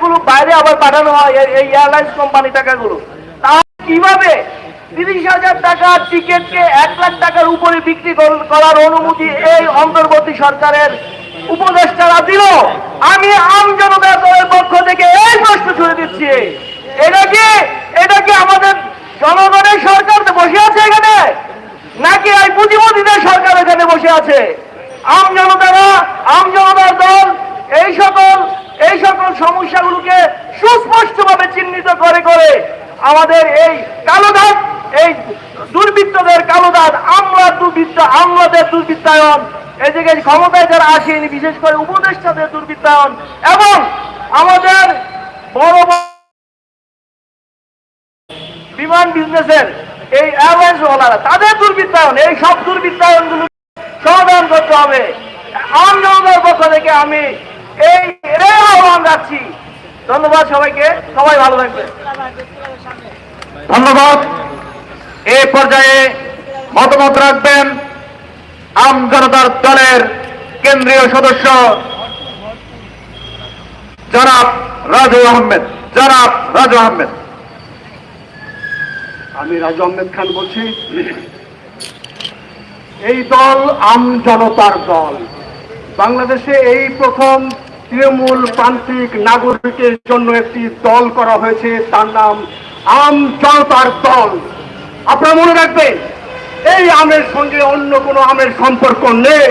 এগুলো বাইরে আবার পাঠানো হয়, এই- এয়ারলাইন্স কোম্পানি টাকাগুলো। তা কীভাবে তিরিশ হাজার টাকার টিকিটকে এক লাখ টাকার উপরে বিক্রি করার অনুমতি এই অন্তর্বর্তী সরকারের উপদেষ্টারা দিল? আমি আম জনতা দলের পক্ষ থেকে এই প্রশ্ন ছুড়ে দিচ্ছি। এটা কি? এটা কি আমাদের জনগণের সরকার বসে আছে এখানে? নাকি এই পুঁজিপতিদের সরকার এখানে বসে আছে? আম জনতারা, আম জনতার দল এই সকল এই সকল সমস্যাগুলোকে সুস্পষ্টভাবে চিহ্নিত করে করে আমাদের এই কালো দাগ এই দুর্বৃত্তদের কালো দাগ আমলা দুর্বৃত্ত আমলাদের দুর্বৃত্তায়ন যে ক্ষমতায় যারা আসেনি, বিশেষ করে উপদেষ্টাদের দুর্বৃত্তায়ন, এবং আমাদের বড় বিমান বিজনেসের এই এয়ারলাইন্স ওয়ালারা, তাদের দুর্বৃত্তায়ন, এই সব দুর্বৃত্তায়নগুলো সমাধান করতে হবে। আম পক্ষ থেকে আমি এই আহ্বান রাখছি ধন্যবাদ সবাইকে। সবাই ভালো থাকবে ধন্যবাদ। এই পর্যায়ে মতামত রাখবেন আম জনতার দলের কেন্দ্রীয় সদস্য জনাব রাজু আহমেদ। জনাব রাজু আহমেদ। আমি রাজু আহমেদ খান বলছি। এই দল আম জনতার দল। বাংলাদেশে এই প্রথম তৃণমূল প্রান্তিক নাগরিকের জন্য একটি দল করা হয়েছে, তার নাম আম জনতার দল। আপনারা মনে রাখবেন, এই আমের সঙ্গে অন্য কোনো আমের সম্পর্ক নেই।